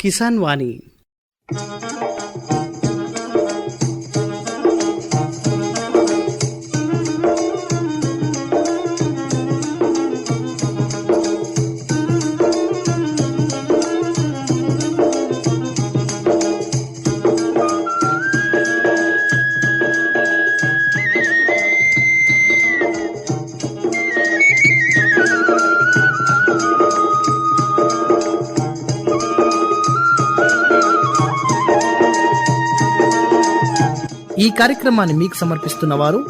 కిసాన్ వాణి కార్యక్రమాన్ని మీకు సమర్పిస్తున్న వారు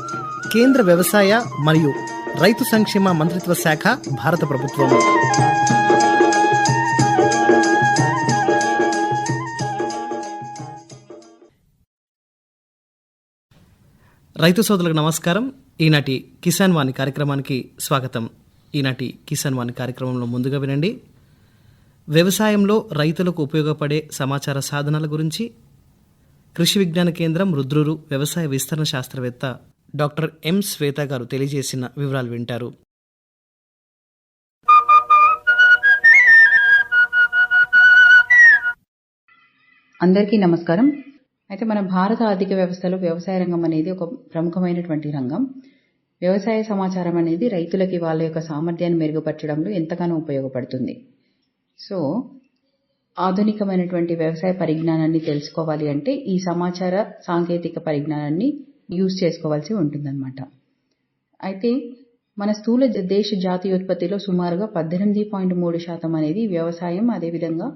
కేంద్ర వ్యవసాయ మరియు రైతు సంక్షేమ మంత్రిత్వ శాఖ భారత ప్రభుత్వం. రైతు సోదరులకు నమస్కారం. ఈనాటి కిసాన్ వాణి కార్యక్రమానికి స్వాగతం. ఈనాటి కిసాన్ వాణి కార్యక్రమంలో ముందుగా వినండి. వ్యవసాయంలో రైతులకు ఉపయోగపడే సమాచార సాధనాల గురించి కృషి విజ్ఞాన కేంద్రం రుద్రురు వ్యవసాయ విస్తరణ శాస్త్రవేత్త డాక్టర్ ఎం శ్వేత గారు తెలియజేసిన వివరాలు వింటారు. అందరికీ నమస్కారం. అయితే మన భారత ఆర్థిక వ్యవస్థలో వ్యవసాయ రంగం అనేది ఒక ప్రముఖమైనటువంటి రంగం. వ్యవసాయ సమాచారం అనేది రైతులకి వాళ్ళ యొక్క సామర్థ్యాన్ని మెరుగుపరచడంలో ఎంతగానో ఉపయోగపడుతుంది. సో ఆధునికమైనటువంటి వ్యవసాయ పరిజ్ఞానాన్ని తెలుసుకోవాలి అంటే ఈ సమాచార సాంకేతిక పరిజ్ఞానాన్ని యూజ్ చేసుకోవాల్సి ఉంటుందన్నమాట. అయితే మన స్థూల దేశ జాతీయోత్పత్తిలో సుమారుగా పద్దెనిమిది పాయింట్ మూడు శాతం అనేది వ్యవసాయం అదేవిధంగా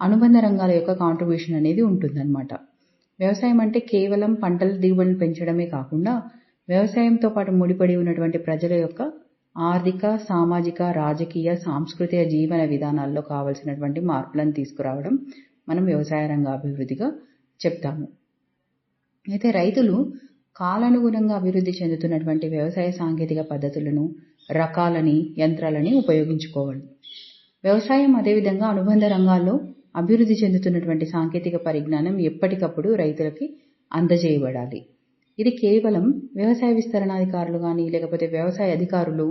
అనుబంధ రంగాల యొక్క కాంట్రిబ్యూషన్ అనేది ఉంటుందన్నమాట. వ్యవసాయం అంటే కేవలం పంటల దిగుబడిని పెంచడమే కాకుండా వ్యవసాయంతో పాటు ముడిపడి ఉన్నటువంటి ప్రజల యొక్క ఆర్థిక సామాజిక రాజకీయ సాంస్కృతిక జీవన విధానాల్లో కావలసినటువంటి మార్పులను తీసుకురావడం మనం వ్యవసాయ రంగ అభివృద్ధిగా చెప్తాము. అయితే రైతులు కాలానుగుణంగా అభివృద్ధి చెందుతున్నటువంటి వ్యవసాయ సాంకేతిక పద్ధతులను రకాలని యంత్రాలని ఉపయోగించుకోవాలి. వ్యవసాయం అదేవిధంగా అనుబంధ రంగాల్లో అభివృద్ధి చెందుతున్నటువంటి సాంకేతిక పరిజ్ఞానం ఎప్పటికప్పుడు రైతులకి అందజేయబడాలి. ఇది కేవలం వ్యవసాయ విస్తరణాధికారులు కానీ లేకపోతే వ్యవసాయ అధికారులు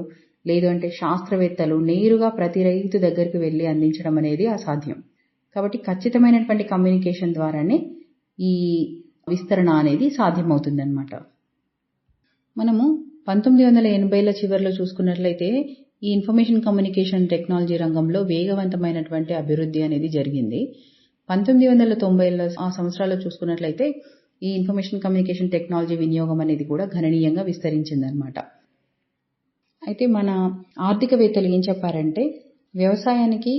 లేదు అంటే శాస్త్రవేత్తలు నేరుగా ప్రతి రైతు దగ్గరికి వెళ్ళి అందించడం అనేది అసాధ్యం. కాబట్టి ఖచ్చితమైనటువంటి కమ్యూనికేషన్ ద్వారానే ఈ విస్తరణ అనేది సాధ్యమవుతుందన్నమాట. మనము పంతొమ్మిది వందల ఎనభైల చివరిలో చూసుకున్నట్లయితే ఈ ఇన్ఫర్మేషన్ కమ్యూనికేషన్ టెక్నాలజీ రంగంలో వేగవంతమైనటువంటి అభివృద్ధి అనేది జరిగింది. పంతొమ్మిది వందల తొంభైల ఆ సంవత్సరాల్లో చూసుకున్నట్లయితే ఈ ఇన్ఫర్మేషన్ కమ్యూనికేషన్ టెక్నాలజీ వినియోగం అనేది కూడా గణనీయంగా విస్తరించిందనమాట అయితే మన ఆర్థికవేత్తలు ఏం చెప్పారంటే వ్యవసాయానికి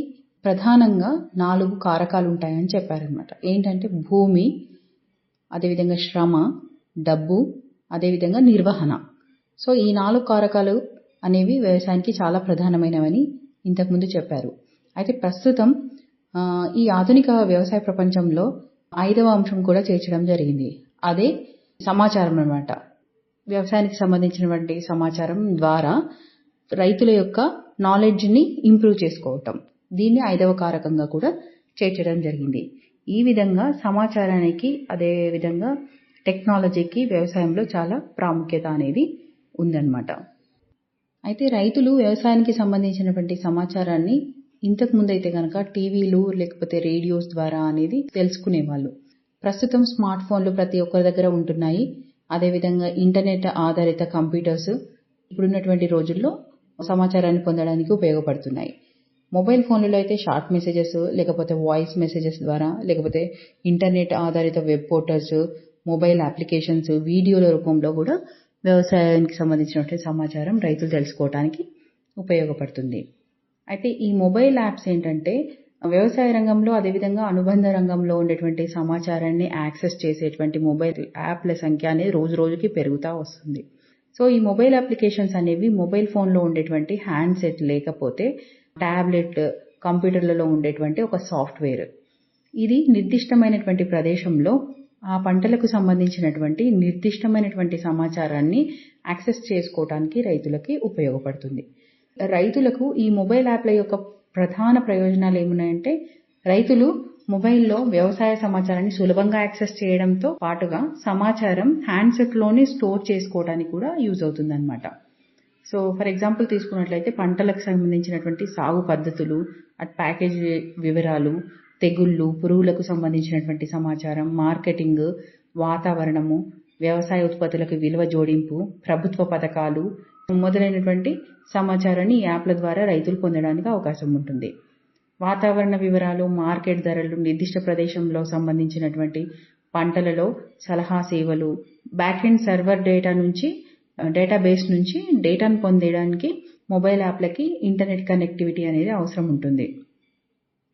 ప్రధానంగా నాలుగు కారకాలు ఉంటాయని చెప్పారనమాట ఏంటంటే భూమి అదేవిధంగా శ్రమ డబ్బు అదేవిధంగా నిర్వహణ. సో ఈ నాలుగు కారకాలు అనేవి వ్యవసాయానికి చాలా ప్రధానమైనవని ఇంతకుముందు చెప్పారు. అయితే ప్రస్తుతం ఈ ఆధునిక వ్యవసాయ ప్రపంచంలో ఐదవ అంశం కూడా చేర్చడం జరిగింది. అదే సమాచారం అనమాట వ్యవసాయానికి సంబంధించినటువంటి సమాచారం ద్వారా రైతుల యొక్క నాలెడ్జ్ని ఇంప్రూవ్ చేసుకోవటం. దీన్ని ఐదవ కారకంగా కూడా చేర్చడం జరిగింది. ఈ విధంగా సమాచారానికి అదే విధంగా టెక్నాలజీకి వ్యవసాయంలో చాలా ప్రాముఖ్యత అనేది ఉందన్నమాట. అయితే రైతులు వ్యవసాయానికి సంబంధించినటువంటి సమాచారాన్ని ఇంతకు ముందు అయితే కనుక టీవీలు లేకపోతే రేడియోస్ ద్వారా అనేది తెలుసుకునేవాళ్ళు. ప్రస్తుతం స్మార్ట్ ఫోన్లు ప్రతి ఒక్కరి దగ్గర ఉంటున్నాయి. అదేవిధంగా ఇంటర్నెట్ ఆధారిత కంప్యూటర్స్ ఇప్పుడున్నటువంటి రోజుల్లో సమాచారాన్ని పొందడానికి ఉపయోగపడుతున్నాయి. మొబైల్ ఫోన్లలో అయితే షార్ట్ మెసేజెస్ లేకపోతే వాయిస్ మెసేజెస్ ద్వారా లేకపోతే ఇంటర్నెట్ ఆధారిత వెబ్ పోర్టల్స్ మొబైల్ అప్లికేషన్స్ వీడియోల రూపంలో కూడా వ్యవసాయానికి సంబంధించినటువంటి సమాచారం రైతులు తెలుసుకోవడానికి ఉపయోగపడుతుంది. అయితే ఈ మొబైల్ యాప్స్ ఏంటంటే వ్యవసాయ రంగంలో అదేవిధంగా అనుబంధ రంగంలో ఉండేటువంటి సమాచారాన్ని యాక్సెస్ చేసేటువంటి మొబైల్ యాప్ల సంఖ్య అనేది రోజు రోజుకి పెరుగుతూ వస్తుంది. సో ఈ మొబైల్ అప్లికేషన్స్ అనేవి మొబైల్ ఫోన్లో ఉండేటువంటి హ్యాండ్సెట్ లేకపోతే ట్యాబ్లెట్ కంప్యూటర్లలో ఉండేటువంటి ఒక సాఫ్ట్వేర్. ఇది నిర్దిష్టమైనటువంటి ప్రదేశంలో ఆ పంటలకు సంబంధించినటువంటి నిర్దిష్టమైనటువంటి సమాచారాన్ని యాక్సెస్ చేసుకోవటానికి రైతులకి ఉపయోగపడుతుంది. రైతులకు ఈ మొబైల్ యాప్ల యొక్క ప్రధాన ప్రయోజనాలు ఏమున్నాయంటే రైతులు మొబైల్లో వ్యవసాయ సమాచారాన్ని సులభంగా యాక్సెస్ చేయడంతో పాటుగా సమాచారం హ్యాండ్సెట్లోనే స్టోర్ చేసుకోవడానికి కూడా యూజ్ అవుతుందన్నమాట. సో ఫర్ ఎగ్జాంపుల్ తీసుకున్నట్లయితే పంటలకు సంబంధించినటువంటి సాగు పద్ధతులు అట్ ప్యాకేజ్ వివరాలు తెగుళ్ళు పురుగులకు సంబంధించినటువంటి సమాచారం మార్కెటింగ్ వాతావరణము వ్యవసాయ ఉత్పత్తులకు విలువ జోడింపు ప్రభుత్వ పథకాలు మొదలైనటువంటి సమాచారాన్ని ఈ యాప్ల ద్వారా రైతులు పొందడానికి అవకాశం ఉంటుంది. వాతావరణ వివరాలు మార్కెట్ ధరలు నిర్దిష్ట ప్రదేశంలో సంబంధించినటువంటి పంటలలో సలహా సేవలు బ్యాకెండ్ సర్వర్ డేటా నుంచి డేటాబేస్ నుంచి డేటాను పొందడానికి మొబైల్ యాప్లకి ఇంటర్నెట్ కనెక్టివిటీ అనేది అవసరం ఉంటుంది.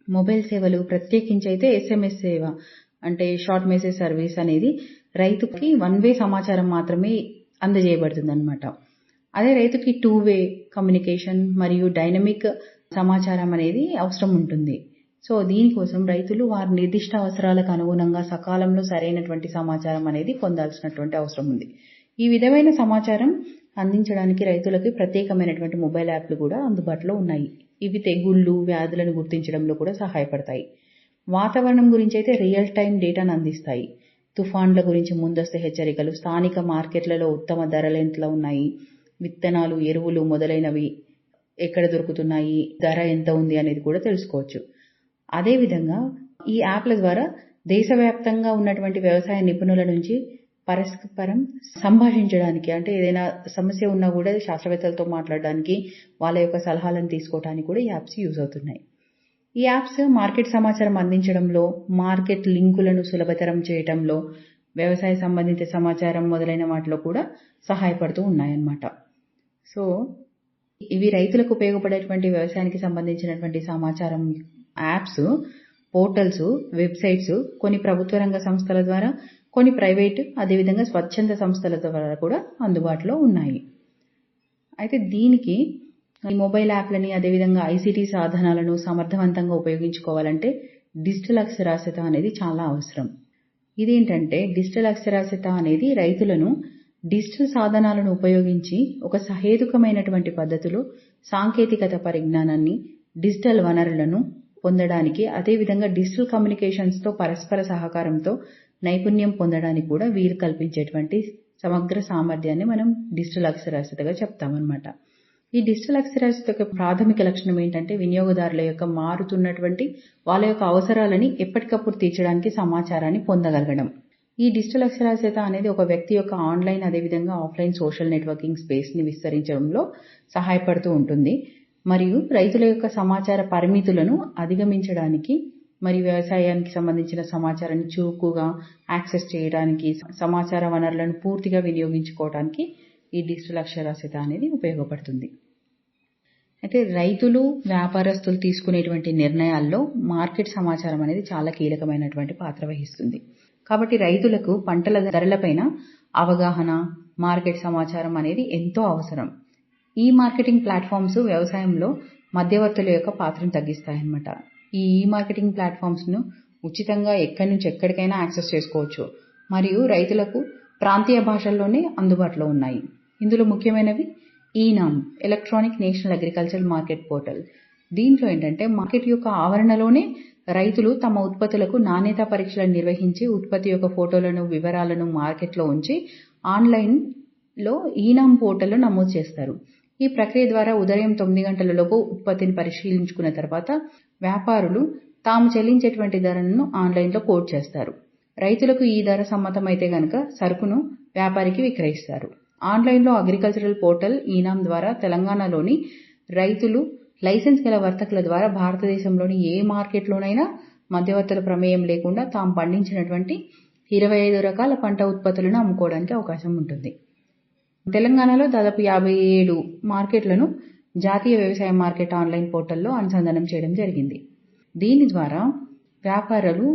మొబైల్ సేవలు ప్రత్యేకించి అయితే ఎస్ఎంఎస్ సేవ అంటే షార్ట్ మెసేజ్ సర్వీస్ అనేది రైతుకి వన్ వే సమాచారం మాత్రమే అందజేయబడుతుంది అనమాట అదే రైతుకి టూ వే కమ్యూనికేషన్ మరియు డైనమిక్ సమాచారం అనేది అవసరం ఉంటుంది. సో దీనికోసం రైతులు వారి నిర్దిష్ట అవసరాలకు అనుగుణంగా సకాలంలో సరైనటువంటి సమాచారం అనేది పొందాల్సినటువంటి అవసరం ఉంది. ఈ విధమైన సమాచారం అందించడానికి రైతులకి ప్రత్యేకమైనటువంటి మొబైల్ యాప్లు కూడా అందుబాటులో ఉన్నాయి. ఇవి తెగుళ్ళు వ్యాధులను గుర్తించడంలో కూడా సహాయపడతాయి. వాతావరణం గురించి అయితే రియల్ టైం డేటాను అందిస్తాయి. తుఫాన్ల గురించి ముందస్తు హెచ్చరికలు స్థానిక మార్కెట్లలో ఉత్తమ ధరలు ఎంత ఉన్నాయి. విత్తనాలు ఎరువులు మొదలైనవి ఎక్కడ దొరుకుతున్నాయి ధర ఎంత ఉంది అనేది కూడా తెలుసుకోవచ్చు. అదేవిధంగా ఈ యాప్ల ద్వారా దేశవ్యాప్తంగా ఉన్నటువంటి వ్యవసాయ నిపుణుల నుంచి పరస్పరం సంభాషించడానికి అంటే ఏదైనా సమస్య ఉన్నా కూడా శాస్త్రవేత్తలతో మాట్లాడడానికి వాళ్ళ యొక్క సలహాలను తీసుకోవడానికి కూడా ఈ యాప్స్ యూజ్ అవుతున్నాయి. ఈ యాప్స్ మార్కెట్ సమాచారం అందించడంలో మార్కెట్ లింకులను సులభతరం చేయటంలో వ్యవసాయ సంబంధిత సమాచారం మొదలైన వాటిలో కూడా సహాయపడుతూ ఉన్నాయన్నమాట. సో ఇవి రైతులకు ఉపయోగపడేటువంటి వ్యవసాయానికి సంబంధించినటువంటి సమాచారం యాప్స్ పోర్టల్స్ వెబ్సైట్స్ కొన్ని ప్రభుత్వ రంగ సంస్థల ద్వారా కొన్ని ప్రైవేట్ అదేవిధంగా స్వచ్ఛంద సంస్థల ద్వారా కూడా అందుబాటులో ఉన్నాయి. అయితే దీనికి ఈ మొబైల్ యాప్లని అదేవిధంగా ఐసీటీ సాధనాలను సమర్థవంతంగా ఉపయోగించుకోవాలంటే డిజిటల్ అక్షరాస్యత అనేది చాలా అవసరం. ఇదేంటంటే డిజిటల్ అక్షరాస్యత అనేది రైతులను డిజిటల్ సాధనాలను ఉపయోగించి ఒక సహేతుకమైనటువంటి పద్ధతిలో సాంకేతికత పరిజ్ఞానాన్ని డిజిటల్ వనరులను పొందడానికి అదేవిధంగా డిజిటల్ కమ్యూనికేషన్స్తో పరస్పర సహకారంతో నైపుణ్యం పొందడానికి కూడా వీలు కల్పించేటువంటి సమగ్ర సామర్థ్యాన్ని మనం డిజిటల్ అక్షరాస్యతగా చెప్తామన్నమాట. ఈ డిజిటల్ అక్షరాస్యత యొక్క ప్రాథమిక లక్షణం ఏంటంటే వినియోగదారుల యొక్క మారుతున్నటువంటి వాళ్ళ యొక్క అవసరాలని ఎప్పటికప్పుడు తీర్చడానికి సమాచారాన్ని పొందగలగడం. ఈ డిజిటల్ అక్షరాస్యత అనేది ఒక వ్యక్తి యొక్క ఆన్లైన్ అదేవిధంగా ఆఫ్లైన్ సోషల్ నెట్వర్కింగ్ స్పేస్ని విస్తరించడంలో సహాయపడుతూ ఉంటుంది. మరియు రైతుల యొక్క సమాచార పరిమితులను అధిగమించడానికి మరియు వ్యవసాయానికి సంబంధించిన సమాచారాన్ని చురుకుగా యాక్సెస్ చేయడానికి సమాచార వనరులను పూర్తిగా వినియోగించుకోవడానికి ఈ డిజిటల్ అక్షరాస్యత అనేది ఉపయోగపడుతుంది. అయితే రైతులు వ్యాపారస్తులు తీసుకునేటువంటి నిర్ణయాల్లో మార్కెట్ సమాచారం అనేది చాలా కీలకమైనటువంటి పాత్ర వహిస్తుంది. కాబట్టి రైతులకు పంటల ధరలపైన అవగాహన మార్కెట్ సమాచారం అనేది ఎంతో అవసరం. ఈ మార్కెటింగ్ ప్లాట్ఫామ్స్ వ్యవసాయంలో మధ్యవర్తుల యొక్క పాత్రను తగ్గిస్తాయన్నమాట. ఈ ఈ మార్కెటింగ్ ప్లాట్ఫామ్స్ను ఉచితంగా ఎక్కడి నుంచి ఎక్కడికైనా యాక్సెస్ చేసుకోవచ్చు. మరియు రైతులకు ప్రాంతీయ భాషల్లోనే అందుబాటులో ఉన్నాయి. ఇందులో ముఖ్యమైనవి eNAM electronic national agriculture market portal దీంట్లో ఏంటంటే మార్కెట్ యొక్క ఆవరణలోనే రైతులు తమ ఉత్పత్తులకు నాణ్యత పరీక్షలను నిర్వహించి ఉత్పత్తి యొక్క ఫోటోలను వివరాలను మార్కెట్లో ఉంచి ఆన్లైన్లో ఈనాం పోర్టల్లో నమోదు చేస్తారు. ఈ ప్రక్రియ ద్వారా ఉదయం తొమ్మిది గంటలలోపు ఉత్పత్తిని పరిశీలించుకున్న తర్వాత వ్యాపారులు తాము చెల్లించేటువంటి ధరలను ఆన్లైన్లో కోట్ చేస్తారు. రైతులకు ఈ ధర సమ్మతమైతే గనక సరుకును వ్యాపారికి విక్రయిస్తారు. ఆన్లైన్లో అగ్రికల్చరల్ పోర్టల్ ఈనాం ద్వారా తెలంగాణలోని రైతులు లైసెన్స్ గల వర్తకుల ద్వారా భారతదేశంలోని ఏ మార్కెట్లోనైనా మధ్యవర్తుల ప్రమేయం లేకుండా తాము పండించినటువంటి ఇరవై ఐదు రకాల పంట ఉత్పత్తులను అమ్ముకోవడానికి అవకాశం ఉంటుంది. తెలంగాణలో దాదాపు యాభై ఏడు మార్కెట్లను జాతీయ వ్యవసాయ మార్కెట్ ఆన్లైన్ పోర్టల్లో అనుసంధానం చేయడం జరిగింది. దీని ద్వారా వ్యాపారులు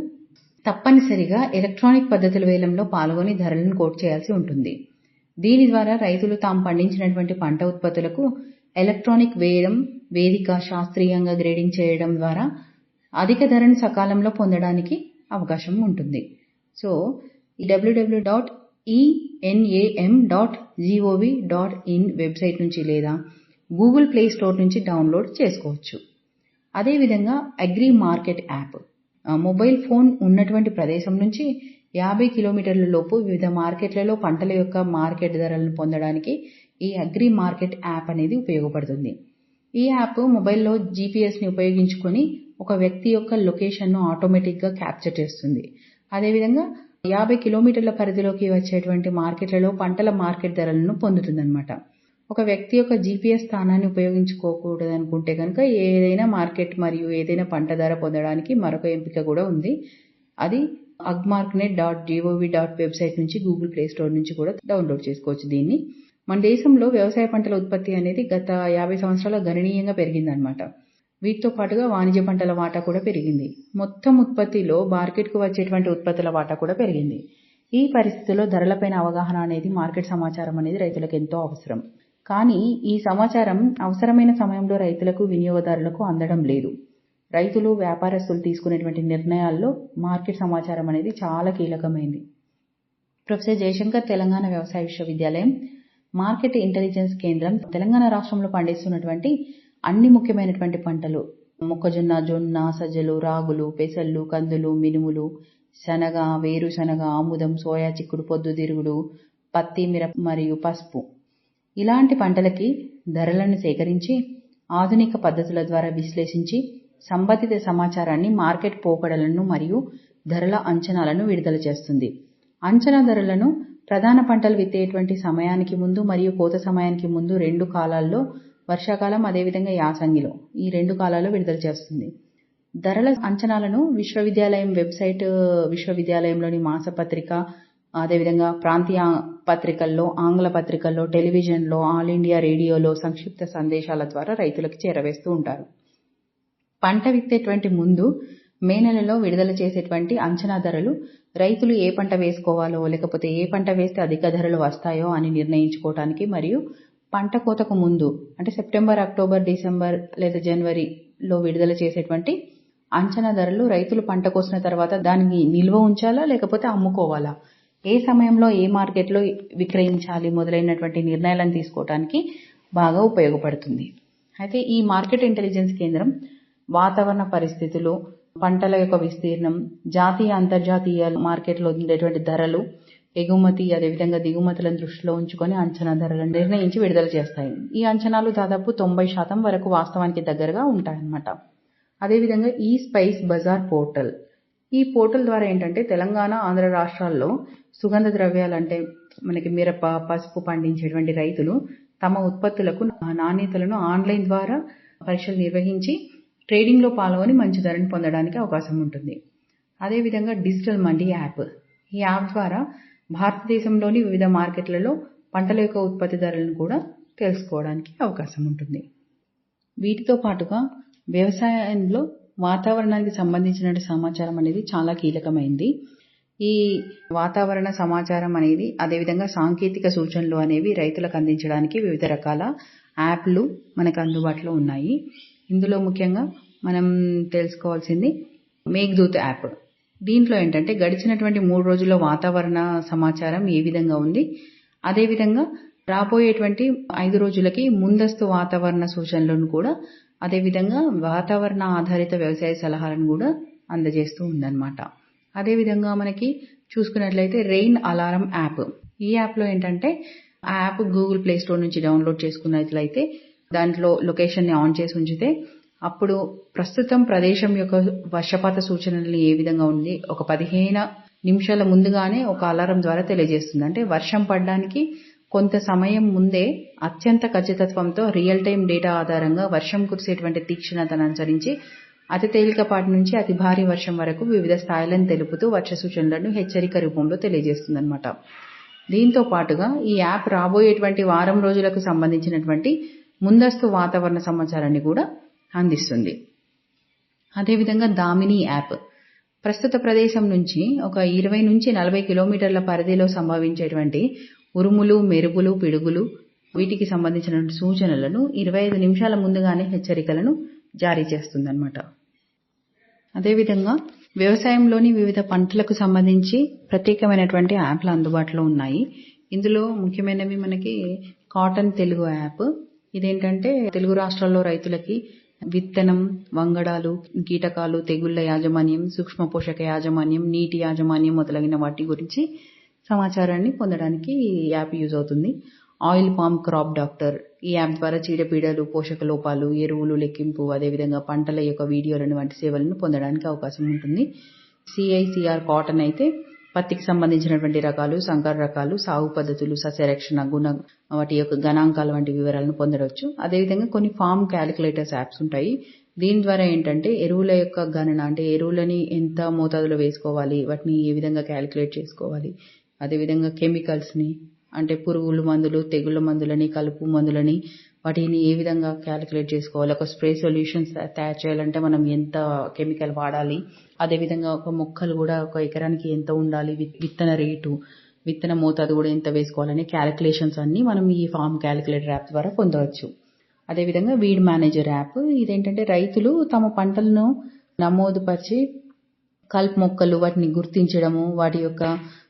తప్పనిసరిగా ఎలక్ట్రానిక్ పద్ధతుల వేలంలో పాల్గొని ధరలను కోట్ చేయాల్సి ఉంటుంది. దీని ద్వారా రైతులు తాము పండించినటువంటి పంట ఉత్పత్తులకు ఎలక్ట్రానిక్ వేలం వేదిక శాస్త్రీయంగా గ్రేడింగ్ చేయడం ద్వారా అధిక ధరను సకాలంలో పొందడానికి అవకాశం ఉంటుంది. సో ఈ WW dot ENAM dot GOV dot in website నుంచి లేదా గూగుల్ ప్లే స్టోర్ నుంచి డౌన్లోడ్ చేసుకోవచ్చు. అదేవిధంగా agri market app. Mobile phone ఉన్నటువంటి ప్రదేశం నుంచి యాభై కిలోమీటర్ల లోపు వివిధ మార్కెట్లలో పంటల యొక్క మార్కెట్ ధరలను పొందడానికి ఈ అగ్రి మార్కెట్ యాప్ అనేది ఉపయోగపడుతుంది. ఈ యాప్ మొబైల్లో జీపీఎస్ని ఉపయోగించుకొని ఒక వ్యక్తి యొక్క లొకేషన్ను ఆటోమేటిక్గా క్యాప్చర్ చేస్తుంది. అదేవిధంగా యాభై కిలోమీటర్ల పరిధిలోకి వచ్చేటువంటి మార్కెట్లలో పంటల మార్కెట్ ధరలను పొందుతుందన్నమాట. ఒక వ్యక్తి యొక్క జీపీఎస్ స్థానాన్ని ఉపయోగించుకోకూడదు అనుకుంటే కనుక ఏదైనా మార్కెట్ మరియు ఏదైనా పంట ధర పొందడానికి మరొక ఎంపిక కూడా ఉంది. అది Agmarknet dot GOV dot website నుంచి గూగుల్ ప్లే స్టోర్ నుంచి కూడా డౌన్లోడ్ చేసుకోవచ్చు దీన్ని. మన దేశంలో వ్యవసాయ పంటల ఉత్పత్తి అనేది గత యాభై సంవత్సరాల గణనీయంగా పెరిగిందనమాట వీటితో పాటుగా వాణిజ్య పంటల వాటా కూడా పెరిగింది. మొత్తం ఉత్పత్తిలో మార్కెట్కు వచ్చేటువంటి ఉత్పత్తుల వాటా కూడా పెరిగింది. ఈ పరిస్థితుల్లో ధరలపైన అవగాహన అనేది మార్కెట్ సమాచారం అనేది రైతులకు ఎంతో అవసరం. కానీ ఈ సమాచారం అవసరమైన సమయంలో రైతులకు వినియోగదారులకు అందడం లేదు. రైతులు వ్యాపారస్తులు తీసుకునేటువంటి నిర్ణయాల్లో మార్కెట్ సమాచారం అనేది చాలా కీలకమైంది. ప్రొఫెసర్ జయశంకర్ తెలంగాణ వ్యవసాయ విశ్వవిద్యాలయం మార్కెట్ ఇంటెలిజెన్స్ కేంద్రం తెలంగాణ రాష్ట్రంలో పండిస్తున్నటువంటి అన్ని ముఖ్యమైనటువంటి పంటలు. మొక్కజొన్న జొన్న సజ్జలు రాగులు పెసళ్ళు కందులు మినుములు శనగ వేరుశనగ ఆముదం సోయా చిక్కుడు పొద్దుతిరుగుడు పత్తి మిరప మరియు పసుపు. ఇలాంటి పంటలకి ధరలను సేకరించి ఆధునిక పద్ధతుల ద్వారా విశ్లేషించి సంబంధిత సమాచారాన్ని మార్కెట్ పోకడలను మరియు ధరల అంచనాలను విడుదల చేస్తుంది. అంచనా ధరలను ప్రధాన పంటలు విత్తేటువంటి సమయానికి ముందు మరియు కోత సమయానికి ముందు రెండు కాలాల్లో వర్షాకాలం అదేవిధంగా యాసంగిలో ఈ రెండు కాలాల్లో విడుదల చేస్తుంది. ధరల అంచనాలను విశ్వవిద్యాలయం వెబ్సైట్ విశ్వవిద్యాలయంలోని మాసపత్రిక అదేవిధంగా ప్రాంతీయ పత్రికల్లో ఆంగ్ల పత్రికల్లో టెలివిజన్లో ఆల్ ఇండియా రేడియోలో సంక్షిప్త సందేశాల ద్వారా రైతులకు చేరవేస్తూ ఉంటారు. పంట విత్తేటువంటి ముందు మే నెలలో విడుదల చేసేటువంటి అంచనా ధరలు రైతులు ఏ పంట వేసుకోవాలో లేకపోతే ఏ పంట వేస్తే అధిక ధరలు వస్తాయో అని నిర్ణయించుకోవటానికి మరియు పంట కోతకు ముందు అంటే సెప్టెంబర్ అక్టోబర్ డిసెంబర్ లేదా జనవరిలో విడుదల చేసేటువంటి అంచనా ధరలు రైతులు పంట కోసిన తర్వాత దానిని నిల్వ ఉంచాలా లేకపోతే అమ్ముకోవాలా? ఏ సమయంలో ఏ మార్కెట్లో విక్రయించాలి మొదలైనటువంటి నిర్ణయాలను తీసుకోవటానికి బాగా ఉపయోగపడుతుంది. అయితే ఈ మార్కెట్ ఇంటెలిజెన్స్ కేంద్రం వాతావరణ పరిస్థితులు పంటల యొక్క విస్తీర్ణం జాతీయ అంతర్జాతీయ మార్కెట్లో ఉండేటువంటి ధరలు ఎగుమతి అదేవిధంగా దిగుమతులను దృష్టిలో ఉంచుకొని అంచనా ధరలను నిర్ణయించి విడుదల చేస్తాయి. ఈ అంచనాలు దాదాపు తొంభై శాతం వరకు వాస్తవానికి దగ్గరగా ఉంటాయన్నమాట. అదేవిధంగా ఈ స్పైస్ బజార్ పోర్టల్. ఈ పోర్టల్ ద్వారా ఏంటంటే తెలంగాణ ఆంధ్ర రాష్ట్రాల్లో సుగంధ ద్రవ్యాలు అంటే మనకి మిరప పసుపు పండించేటువంటి రైతులు తమ ఉత్పత్తులకు నాణ్యతలను ఆన్లైన్ ద్వారా పరీక్షలు నిర్వహించి ట్రేడింగ్లో పాల్గొని మంచి ధరను పొందడానికి అవకాశం ఉంటుంది. అదేవిధంగా డిజిటల్ మండీ యాప్. ఈ యాప్ ద్వారా భారతదేశంలోని వివిధ మార్కెట్లలో పంటల యొక్క ఉత్పత్తి ధరలను కూడా తెలుసుకోవడానికి అవకాశం ఉంటుంది. వీటితో పాటుగా వ్యవసాయంలో వాతావరణానికి సంబంధించిన సమాచారం అనేది చాలా కీలకమైంది. ఈ వాతావరణ సమాచారం అనేది అదేవిధంగా సాంకేతిక సూచనలు అనేవి రైతులకు అందించడానికి వివిధ రకాల యాప్లు మనకు అందుబాటులో ఉన్నాయి. ఇందులో ముఖ్యంగా మనం తెలుసుకోవాల్సింది మేఘదూత్ యాప్. దీంట్లో ఏంటంటే గడిచినటువంటి మూడు రోజుల్లో వాతావరణ సమాచారం ఏ విధంగా ఉంది? అదేవిధంగా రాబోయేటువంటి ఐదు రోజులకి ముందస్తు వాతావరణ సూచనలను కూడా అదేవిధంగా వాతావరణ ఆధారిత వ్యవసాయ సలహాలను కూడా అందజేస్తూ ఉందన్నమాట. అదేవిధంగా మనకి చూసుకున్నట్లయితే రెయిన్ అలారం యాప్. ఈ యాప్లో ఏంటంటే ఆ యాప్ గూగుల్ ప్లే స్టోర్ నుంచి డౌన్లోడ్ చేసుకున్నట్లయితే దాంట్లో లొకేషన్ని ఆన్ చేసి ఉంచితే అప్పుడు ప్రస్తుతం ప్రదేశం యొక్క వర్షపాత సూచనలు ఏ విధంగా ఉంది? ఒక పదిహేను నిమిషాల ముందుగానే ఒక అలారం ద్వారా తెలియజేస్తుంది. అంటే వర్షం పడడానికి కొంత సమయం ముందే అత్యంత ఖచ్చితత్వంతో రియల్ టైం డేటా ఆధారంగా వర్షం కురిసేటువంటి తీక్షణతను అనుసరించి అతి తేలికపాటి నుంచి అతి భారీ వర్షం వరకు వివిధ స్థాయిలను తెలుపుతూ వర్ష సూచనలను హెచ్చరిక రూపంలో తెలియజేస్తుందన్నమాట. దీంతో పాటుగా ఈ యాప్ రాబోయేటువంటి వారం రోజులకు సంబంధించినటువంటి ముందస్తు వాతావరణ సమాచారాన్ని కూడా అందిస్తుంది. అదేవిధంగా దామిని యాప్. ప్రస్తుత ప్రదేశం నుంచి ఒక ఇరవై నుంచి నలభై కిలోమీటర్ల పరిధిలో సంభవించేటువంటి ఉరుములు మెరుపులు పిడుగులు వీటికి సంబంధించిన సూచనలను ఇరవై ఐదు నిమిషాల ముందుగానే హెచ్చరికలను జారీ చేస్తుందన్నమాట. అదేవిధంగా వ్యవసాయంలోని వివిధ పంటలకు సంబంధించి ప్రత్యేకమైనటువంటి యాప్లు అందుబాటులో ఉన్నాయి. ఇందులో ముఖ్యమైనవి మనకి కాటన్ తెలుగు యాప్ ఇదేంటంటే తెలుగు రాష్ట్రాల్లో రైతులకి విత్తనం వంగడాలు కీటకాలు తెగుళ్ళ యాజమాన్యం సూక్ష్మ పోషక యాజమాన్యం నీటి యాజమాన్యం మొదలైన వాటి గురించి సమాచారాన్ని పొందడానికి ఈ యాప్ యూజ్ అవుతుంది. ఆయిల్ పామ్ క్రాప్ డాక్టర్ ఈ యాప్ ద్వారా చీడపీడలు పోషక లోపాలు ఎరువులు లెక్కింపు అదేవిధంగా పంటల యొక్క వీడియోలను వంటి సేవలను పొందడానికి అవకాశం ఉంటుంది. సిఐసిఆర్ కాటన్ అయితే పత్తికి సంబంధించినటువంటి రకాలు సంకర రకాలు సాగు పద్ధతులు సస్యరక్షణ గుణ వాటి యొక్క గణాంకాల వంటి వివరాలను పొందవచ్చు. అదేవిధంగా కొన్ని ఫామ్ క్యాలిక్యులేటర్స్ యాప్స్ ఉంటాయి. దీని ద్వారా ఏంటంటే ఎరువుల యొక్క గణన అంటే ఎరువులని ఎంత మోతాదులో వేసుకోవాలి వాటిని ఏ విధంగా క్యాలిక్యులేట్ చేసుకోవాలి అదేవిధంగా కెమికల్స్ని అంటే పురుగుల మందులు తెగుళ్ళ మందులని కలుపు మందులని వాటిని ఏ విధంగా క్యాలిక్యులేట్ చేసుకోవాలి? ఒక స్ప్రే సొల్యూషన్స్ తయారు చేయాలంటే మనం ఎంత కెమికల్ వాడాలి? అదేవిధంగా ఒక మొక్కలు కూడా ఒక ఎకరానికి ఎంత ఉండాలి? విత్తన రేటు విత్తన మోతాదు కూడా ఎంత వేసుకోవాలని క్యాలిక్యులేషన్స్ అన్ని మనం ఈ ఫామ్ క్యాలిక్యులేటర్ యాప్ ద్వారా పొందవచ్చు. అదేవిధంగా వీడ్ మేనేజర్ యాప్ ఇదేంటంటే రైతులు తమ పంటలను నమోదుపరిచి కల్ప్ మొక్కలు వాటిని గుర్తించడము వాటి యొక్క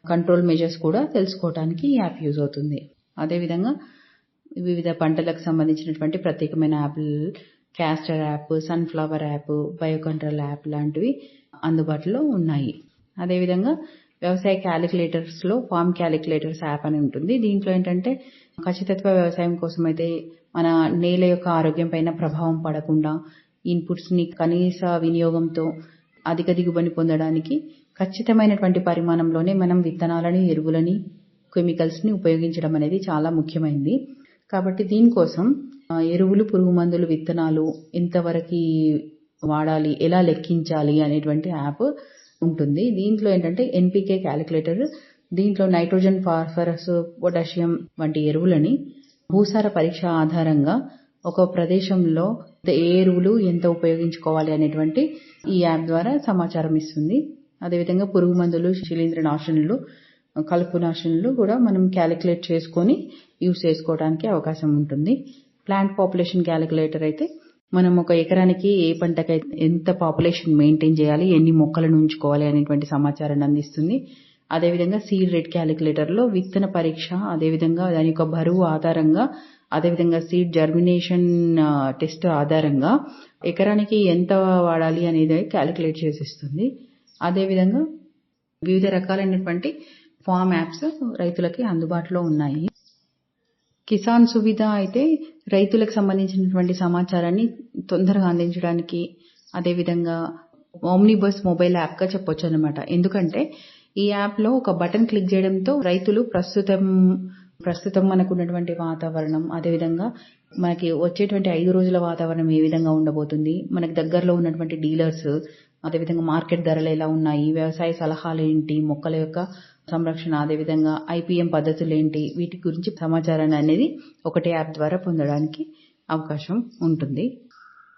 కంట్రోల్ మెజర్స్ కూడా తెలుసుకోవడానికి ఈ యాప్ యూజ్ అవుతుంది. అదేవిధంగా వివిధ పంటలకు సంబంధించినటువంటి ప్రత్యేకమైన యాప్లు castor app sunflower app biocontrol app లాంటివి అందుబాటులో ఉన్నాయి. అదేవిధంగా వ్యవసాయ క్యాలిక్యులేటర్స్లో ఫామ్ క్యాలిక్యులేటర్స్ యాప్ అని ఉంటుంది. దీంట్లో ఏంటంటే ఖచ్చితత్వ వ్యవసాయం కోసం అయితే మన నేల యొక్క ఆరోగ్యం పైన ప్రభావం పడకుండా ఇన్పుట్స్ని కనీస వినియోగంతో అధిక దిగుబడి పొందడానికి ఖచ్చితమైనటువంటి పరిమాణంలోనే మనం విత్తనాలని ఎరువులని కెమికల్స్ని ఉపయోగించడం అనేది చాలా ముఖ్యమైనది కాబట్టి దీనికోసం ఎరువులు పురుగు మందులు విత్తనాలు ఎంతవరకు వాడాలి ఎలా లెక్కించాలి అనేటువంటి యాప్ ఉంటుంది. దీంట్లో ఏంటంటే ఎన్పికే క్యాలిక్యులేటర్ దీంట్లో నైట్రోజన్ ఫాస్ఫరస్ పొటాషియం వంటి ఎరువులని భూసార పరీక్ష ఆధారంగా ఒక ప్రదేశంలో ఏ ఎరువులు ఎంత ఉపయోగించుకోవాలి అనేటువంటి ఈ యాప్ ద్వారా సమాచారం ఇస్తుంది. అదేవిధంగా పురుగు మందులు శిలీంద్ర నాశనులు కలుపు నాశనులు కూడా మనం క్యాలిక్యులేట్ చేసుకొని యూస్ చేసుకోవడానికి అవకాశం ఉంటుంది. ప్లాంట్ పాపులేషన్ క్యాలిక్యులేటర్ అయితే మనం ఒక ఎకరానికి ఏ పంటకి ఎంత పాపులేషన్ మెయింటైన్ చేయాలి ఎన్ని మొక్కలను ఉంచుకోవాలి అనేటువంటి సమాచారాన్ని అందిస్తుంది. అదేవిధంగా సీడ్ రేట్ క్యాలిక్యులేటర్లో విత్తన పరీక్ష అదేవిధంగా దాని యొక్క బరువు ఆధారంగా అదేవిధంగా సీడ్ జర్మినేషన్ టెస్ట్ ఆధారంగా ఎకరానికి ఎంత వాడాలి అనేది క్యాలిక్యులేట్ చేసిస్తుంది. అదేవిధంగా వివిధ రకాలైనటువంటి ఫామ్ యాప్స్ రైతులకి అందుబాటులో ఉన్నాయి. కిసాన్ సువిధ అయితే రైతులకు సంబంధించినటువంటి సమాచారాన్ని తొందరగా అందించడానికి అదేవిధంగా ఓమ్నిబస్ మొబైల్ యాప్గా చెప్పొచ్చు అనమాట ఎందుకంటే ఈ యాప్లో ఒక బటన్ క్లిక్ చేయడంతో రైతులు ప్రస్తుతం ప్రస్తుతం మనకు ఉన్నటువంటి వాతావరణం అదేవిధంగా మనకి వచ్చేటువంటి ఐదు రోజుల వాతావరణం ఏ విధంగా ఉండబోతుంది మనకి దగ్గరలో ఉన్నటువంటి డీలర్స్ అదేవిధంగా మార్కెట్ ధరలు ఎలా ఉన్నాయి వ్యవసాయ సలహాలు ఏంటి మొక్కల యొక్క సంరక్షణ అదేవిధంగా ఐపీఎం పద్ధతులు ఏంటి? వీటి గురించి సమాచారాన్ని అనేది ఒకటే యాప్ ద్వారా పొందడానికి అవకాశం ఉంటుంది.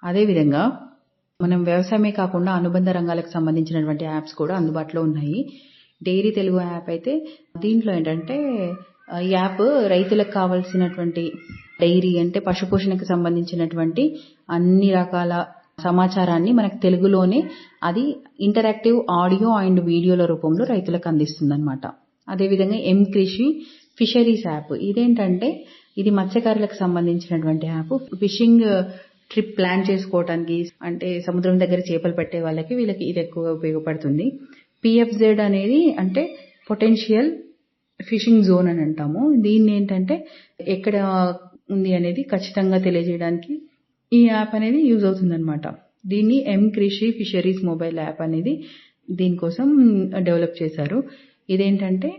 అదేవిధంగా మనం వ్యవసాయమే కాకుండా అనుబంధ రంగాలకు సంబంధించినటువంటి యాప్స్ కూడా అందుబాటులో ఉన్నాయి. డైరీ తెలుగు యాప్ అయితే దీంట్లో ఏంటంటే ఈ యాప్ రైతులకు కావాల్సినటువంటి డైరీ అంటే పశుపోషణకు సంబంధించినటువంటి అన్ని రకాల సమాచారాన్ని మనకు తెలుగులోనే అది ఇంటరాక్టివ్ ఆడియో అండ్ వీడియోల రూపంలో రైతులకు అందిస్తుంది అనమాట అదేవిధంగా ఎం కృషి ఫిషరీస్ యాప్ ఇదేంటంటే ఇది మత్స్యకారులకు సంబంధించినటువంటి యాప్ ఫిషింగ్ ట్రిప్ ప్లాన్ చేసుకోవడానికి అంటే సముద్రం దగ్గర చేపలు పట్టే వాళ్ళకి వీళ్ళకి ఇది ఎక్కువగా ఉపయోగపడుతుంది. పిఎఫ్జెడ్ అనేది అంటే పొటెన్షియల్ ఫిషింగ్ జోన్ అని అంటాము. దీన్ని ఏంటంటే ఎక్కడ ఉంది అనేది ఖచ్చితంగా తెలియజేయడానికి ఈ యాప్ అనేది యూజ్ అవుతుందన్నమాట. దీన్ని ఎం కృషి ఫిషరీస్ మొబైల్ యాప్ అనేది దీనికోసం డెవలప్ చేశారు. ఇదేంటంటే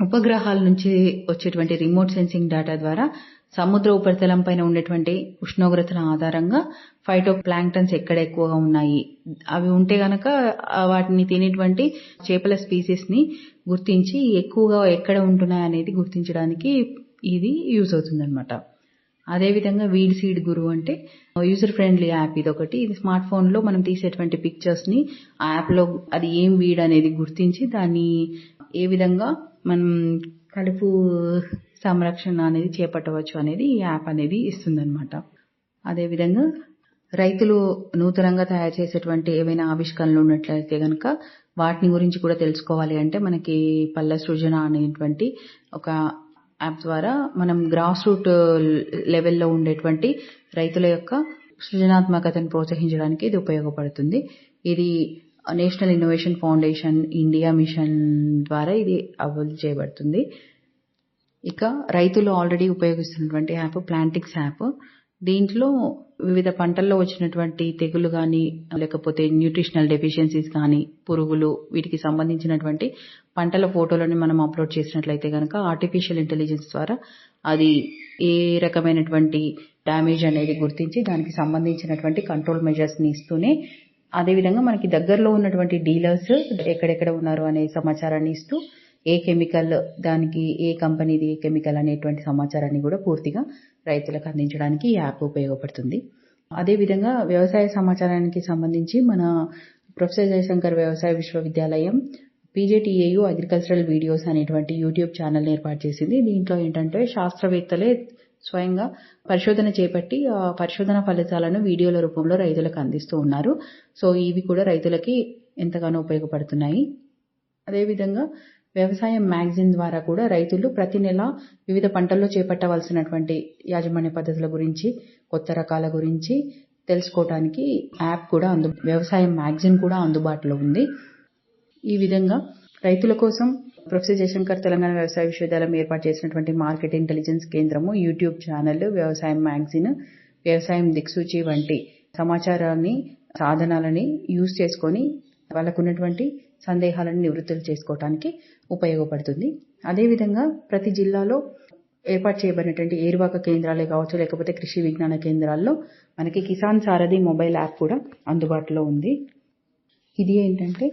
ఉపగ్రహాల నుంచి వచ్చేటువంటి రిమోట్ సెన్సింగ్ డేటా ద్వారా సముద్ర ఉపరితలం పైన ఉండేటువంటి ఉష్ణోగ్రతల ఆధారంగా ఫైటో ప్లాంక్టన్స్ ఎక్కడ ఎక్కువగా ఉన్నాయి? అవి ఉంటే గనక వాటిని తినేటువంటి చేపల స్పీసీస్ని గుర్తించి ఎక్కువగా ఎక్కడ ఉంటున్నాయి అనేది గుర్తించడానికి ఇది యూజ్ అవుతుందన్నమాట. అదేవిధంగా వీడ్ సీడ్ గురు అంటే యూజర్ ఫ్రెండ్లీ యాప్ ఇది ఒకటి ఇది స్మార్ట్ ఫోన్లో మనం తీసేటువంటి పిక్చర్స్ని ఆ యాప్లో అది ఏం వీడ్ అనేది గుర్తించి దాన్ని ఏ విధంగా మనం కలుపు సంరక్షణ అనేది చేపట్టవచ్చు అనేది ఈ యాప్ అనేది ఇస్తుందన్నమాట. అదేవిధంగా రైతులు నూతనంగా తయారు చేసేటువంటి ఏవైనా ఆవిష్కరణలు ఉన్నట్లయితే గనక వాటిని గురించి కూడా తెలుసుకోవాలి అంటే మనకి పల్లె సృజన అనేటువంటి ఒక యాప్ ద్వారా మనం గ్రాస్ రూట్ లెవెల్లో ఉండేటువంటి రైతుల యొక్క సృజనాత్మకతను ప్రోత్సహించడానికి ఇది ఉపయోగపడుతుంది. ఇది National Innovation Foundation India Mission ద్వారా ఇది అభివృద్ధి చేయబడుతుంది. ఇక రైతులు ఆల్రెడీ ఉపయోగిస్తున్నటువంటి యాప్ ప్లాంటిక్స్ యాప్. దీంట్లో వివిధ పంటల్లో వచ్చినటువంటి తెగులు కానీ లేకపోతే న్యూట్రిషనల్ డెఫిషియన్సీస్ కానీ పురుగులు వీటికి సంబంధించినటువంటి పంటల ఫోటోలను మనం అప్లోడ్ చేసినట్లయితే కనుక ఆర్టిఫిషియల్ ఇంటెలిజెన్స్ ద్వారా అది ఏ రకమైనటువంటి డ్యామేజ్ అనేది గుర్తించి దానికి సంబంధించినటువంటి కంట్రోల్ మెజర్స్ని ఇస్తూనే అదేవిధంగా మనకి దగ్గరలో ఉన్నటువంటి డీలర్స్ ఎక్కడెక్కడ ఉన్నారు అనే సమాచారాన్ని ఇస్తూ ఏ కెమికల్ దానికి ఏ కంపెనీది ఏ కెమికల్ అనేటువంటి సమాచారాన్ని కూడా పూర్తిగా రైతులకు అందించడానికి ఈ యాప్ ఉపయోగపడుతుంది. అదేవిధంగా వ్యవసాయ సమాచారానికి సంబంధించి మన ప్రొఫెసర్ జయశంకర్ వ్యవసాయ విశ్వవిద్యాలయం పీజేటీఏయు అగ్రికల్చరల్ వీడియోస్ అనేటువంటి యూట్యూబ్ ఛానల్ ఏర్పాటు చేసింది. దీంట్లో ఏంటంటే శాస్త్రవేత్తలే స్వయంగా పరిశోధన చేపట్టి ఆ పరిశోధన ఫలితాలను వీడియోల రూపంలో రైతులకు అందిస్తూ ఉన్నారు. సో ఇవి కూడా రైతులకి ఎంతగానో ఉపయోగపడుతున్నాయి. అదేవిధంగా వ్యవసాయం మ్యాగజైన్ ద్వారా కూడా రైతులు ప్రతి నెల వివిధ పంటల్లో చేపట్టవలసినటువంటి యాజమాన్య పద్ధతుల గురించి కొత్త రకాల గురించి తెలుసుకోవడానికి యాప్ కూడా అందు వ్యవసాయం మ్యాగజైన్ కూడా అందుబాటులో ఉంది. ఈ విధంగా రైతుల కోసం ప్రొఫెసర్ జయశంకర్ తెలంగాణ వ్యవసాయ విశ్వవిద్యాలయం ఏర్పాటు చేసినటువంటి మార్కెట్ ఇంటెలిజెన్స్ కేంద్రము యూట్యూబ్ ఛానల్ వ్యవసాయం మ్యాగజైన్ వ్యవసాయం దిక్సూచి వంటి సమాచారాన్ని సాధనాలని యూజ్ చేసుకొని వాళ్ళకున్నటువంటి సందేహాలను నివృత్తులు చేసుకోవటానికి ఉపయోగపడుతుంది. అదేవిధంగా ప్రతి జిల్లాలో ఏర్పాటు చేయబడినటువంటి ఏరువాక కేంద్రాలే కావచ్చు లేకపోతే కృషి విజ్ఞాన కేంద్రాల్లో మనకి కిసాన్ సారథి మొబైల్ యాప్ కూడా అందుబాటులో ఉంది. ఇది ఏంటంటే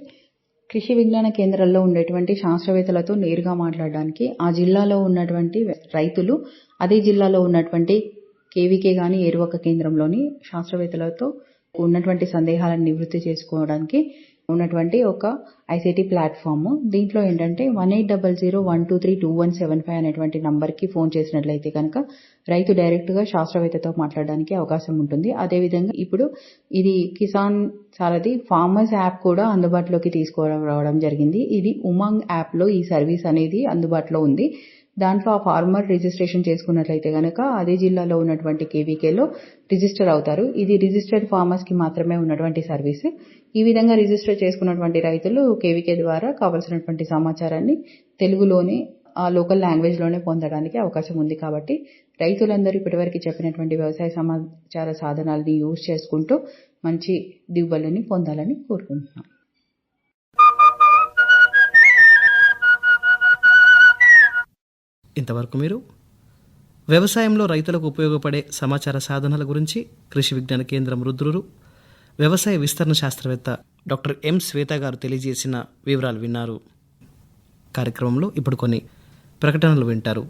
కృషి విజ్ఞాన కేంద్రాల్లో ఉండేటువంటి శాస్త్రవేత్తలతో నేరుగా మాట్లాడడానికి ఆ జిల్లాలో ఉన్నటువంటి రైతులు అదే జిల్లాలో ఉన్నటువంటి కేవీకే కానీ ఏరువాక కేంద్రంలోని శాస్త్రవేత్తలతో ఉన్నటువంటి సందేహాలను నివృత్తి చేసుకోవడానికి ఉన్నటువంటి ఒక ఐసీటీ ప్లాట్ఫామ్ దీంట్లో ఏంటంటే one eight double zero one two three two one seven five అనేటువంటి నంబర్కి ఫోన్ చేసినట్లయితే కనుక రైతు డైరెక్ట్గా శాస్త్రవేత్తతో మాట్లాడడానికి అవకాశం ఉంటుంది. అదేవిధంగా ఇప్పుడు ఇది కిసాన్ సారథి ఫార్మర్స్ యాప్ కూడా అందుబాటులోకి తీసుకురావడం జరిగింది. ఇది ఉమంగ్ యాప్లో ఈ సర్వీస్ అనేది అందుబాటులో ఉంది. దాంట్లో ఆ ఫార్మర్ రిజిస్ట్రేషన్ చేసుకున్నట్లయితే కనుక అదే జిల్లాలో ఉన్నటువంటి కేవీకేలో రిజిస్టర్ అవుతారు. ఇది రిజిస్టర్డ్ ఫార్మర్స్కి మాత్రమే ఉన్నటువంటి సర్వీస్. ఈ విధంగా రిజిస్టర్ చేసుకున్నటువంటి రైతులు కేవీకే ద్వారా కావాల్సినటువంటి సమాచారాన్ని తెలుగులోనే ఆ లోకల్ లాంగ్వేజ్లోనే పొందడానికి అవకాశం ఉంది కాబట్టి రైతులందరూ ఇప్పటివరకు చెప్పినటువంటి వ్యవసాయ సమాచార సాధనాలని యూజ్ చేసుకుంటూ మంచి దిగుబడులని పొందాలని కోరుకుంటున్నాం. ఇంతవరకు మీరు? వ్యవసాయంలో రైతులకు ఉపయోగపడే సమాచార సాధనాల గురించి కృషి విజ్ఞాన కేంద్రం రుద్రురు. వ్యవసాయ విస్తరణ శాస్త్రవేత్త డాక్టర్ ఎం శ్వేత గారు తెలియజేసిన వివరాలు విన్నారు. కార్యక్రమంలో ఇప్పుడు కొన్ని ప్రకటనలు వింటారు.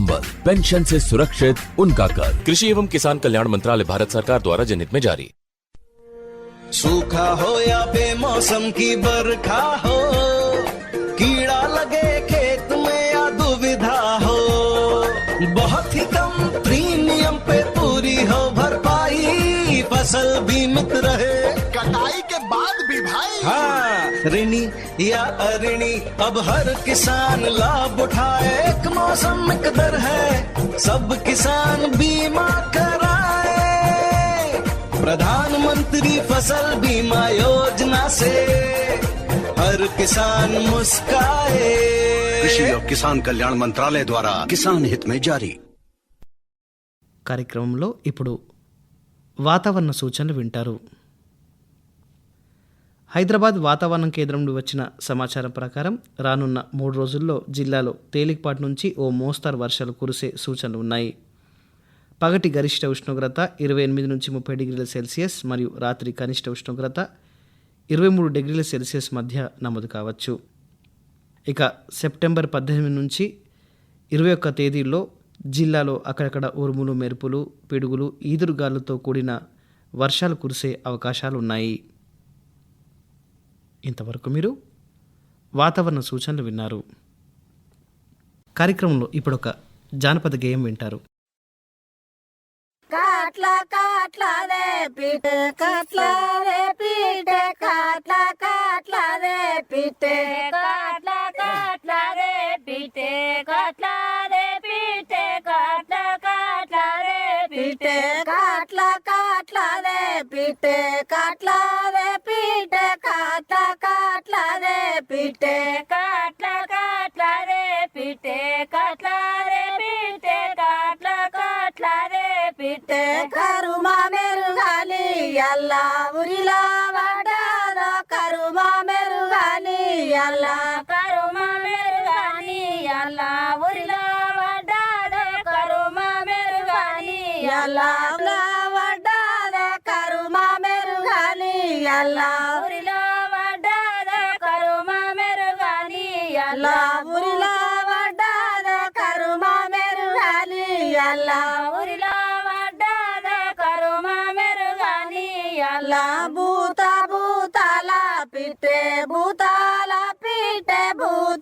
संबल पेंशन से सुरक्षित उनका कर कृषि एवं किसान कल्याण मंत्रालय भारत सरकार द्वारा जनहित में जारी। सूखा हो या बेमौसम की बरखा हो कीड़ा लगे खेत में या दुविधा हो बहुत ही कम प्रीमियम पे पूरी हो भरपाई फ़सल बीमित रहे। भाई हाँ ऋणी या अऋणी अब हर किसान लाभ उठाए एक मौसम एक दर है सब किसान बीमा कराए प्रधानमंत्री फसल बीमा योजना से हर किसान मुस्काए कृषि और किसान कल्याण मंत्रालय द्वारा किसान हित में जारी కార్యక్రమంలో ఇప్పుడు వాతావరణ సూచనలు వింటారు హైదరాబాద్ వాతావరణ కేంద్రం నుండి వచ్చిన సమాచారం ప్రకారం రానున్న మూడు రోజుల్లో జిల్లాలో తేలికపాటి నుంచి ఓ మోస్తారు వర్షాలు కురిసే సూచనలు ఉన్నాయి. పగటి గరిష్ట ఉష్ణోగ్రత ఇరవై ఎనిమిది నుంచి ముప్పై డిగ్రీల సెల్సియస్ మరియు రాత్రి కనిష్ట ఉష్ణోగ్రత ఇరవై మూడు డిగ్రీల సెల్సియస్ మధ్య నమోదు కావచ్చు. ఇక సెప్టెంబర్ పద్దెనిమిది నుంచి ఇరవై ఒక్క తేదీల్లో జిల్లాలో అక్కడక్కడ ఉరుములు మెరుపులు పిడుగులు ఈదురుగాలులతో కూడిన వర్షాలు కురిసే అవకాశాలు ఉన్నాయి. ఇంతవరకు మీరు వాతావరణ సూచనలు విన్నారు. కార్యక్రమంలో ఇప్పుడొక జానపద గేయం వింటారు. కాట్లా కాట్లదే పీట కాట్లదే పీట కాట్ల కాట్లదే పీటే కాట్ల కాట్లదే పీటే కాట్లదే పీటే కాట్ల కాట్లదే పీటే కాట్ల కాట్లదే పీటే కాట్లదే పీటే కాట్ల కాట్లదే పీటే కాట్ల కాట్లదే పీటే కాట్లదే పీటే కాట్ల కాట్లదే పీటే కరుమా మెరుగాలి అల్లా ఉరిలా వడాదో కరుమా మెరుగాలి అల్లా కరుమా మెరుగాలి అల్లా ఉరిలా అల్లా వడాదో కరుమా మెరుగాలి అల్లా ఉరిలా వడాదో కరుమా మెరుగాలి అల్లా ఉరిలా వడాదో కరుమా మెరుగాలి అల్లా ఉరిలా వడ్డాద కరుమ మెరుగాని భూత భూతాల పిట్టే భూతాల పిట్టే భూత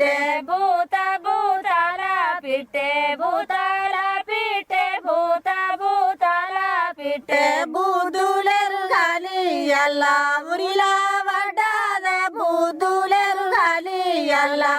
పిట్టే భూత భూతాల పిట్టే భూతాల పిట్టే భూత భూతాల పిట్టే బూదులేరు గాలి అల్లా ఉరిలా వడ్డాద బూదులేరు గాలి అల్లా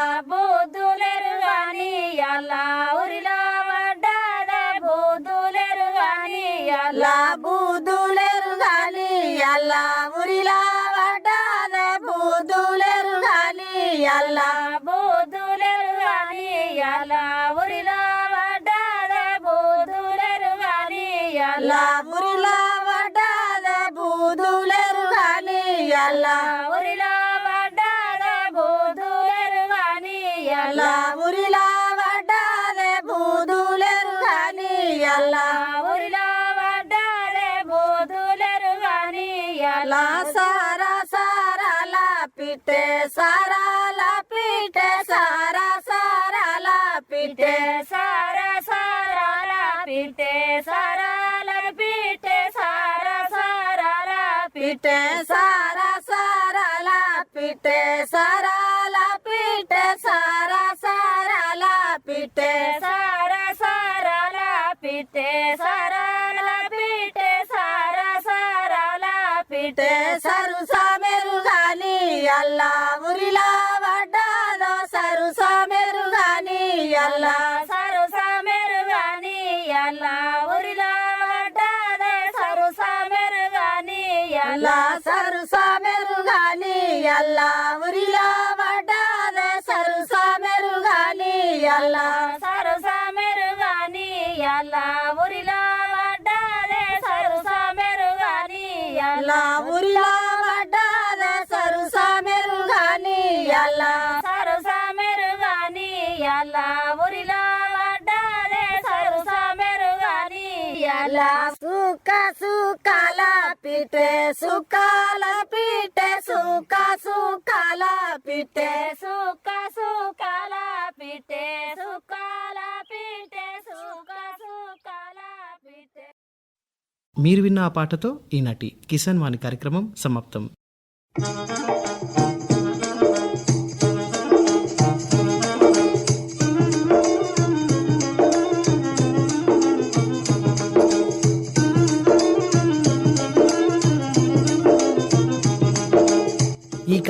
సారాల పిట్టే సారా సారాల పిట్టే సారాల పిట్టే సారా సారాల పిట్టే సారా సారాల పిట్టే సారాల పిట్టే సారా సారాల పిట్టే సరుసా మెరుగాని అల్లా ఉరిలా వడ్డాదో సరుసా మెరుగాని అల్లా అల్లా ఉరిలా వడ్డాదో సరుసా మెరుగాని అల్లా. సరుసా మెరుగాని అల్లా ఉరిలా వడ్డాదే సరుసా మెరుగాని అల్లా. ఉరిలా వడ్డాదే సరుసా మెరుగాని అల్లా. సరుసా మెరుగాని అల్లా ఉరిలా వడ్డాదే సరుసా మెరుగాని అల్లా. సుఖ సుఖాల పిటే సుఖాల పిటే సుఖ సుఖాల పిటే సుఖ సుఖాల పిటే సుఖాల పిటే సుఖ సుఖాల పిటే మీరు విన్న ఆ పాటతో ఈనాటి కిసాన్ వాణి కార్యక్రమం సమాప్తం.